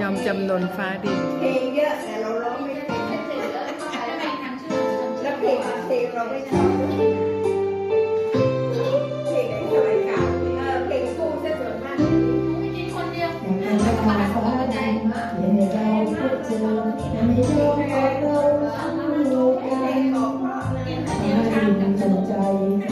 ยอมจำนนฟ้าดินเพลงเยอะแต่เราร้องไม่ได้แล้เพลงเพลงเราไม่ชอบเพลงสมัเก่าเพลงคู่มากไม่ใชคนเดียวแล้ก็มาขอใจมากเลยได้พบเจอไม่ได้พบเโลกกันไม่ได้ยินใจ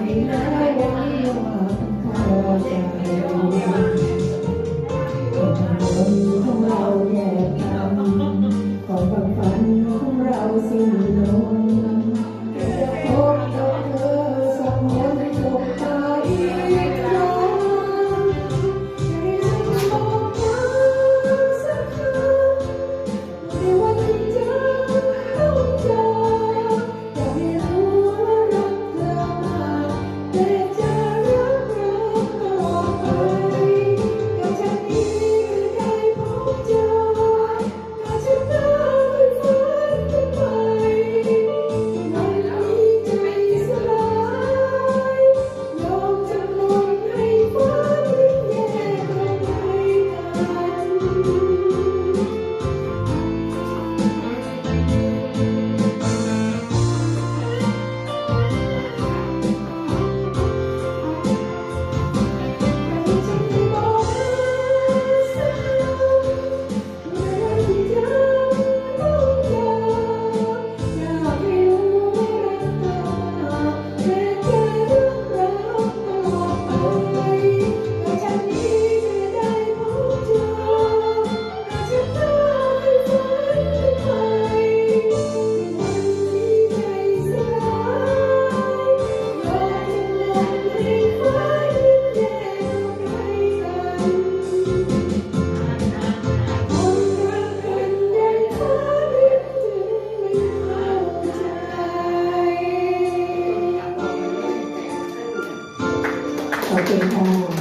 好健康哦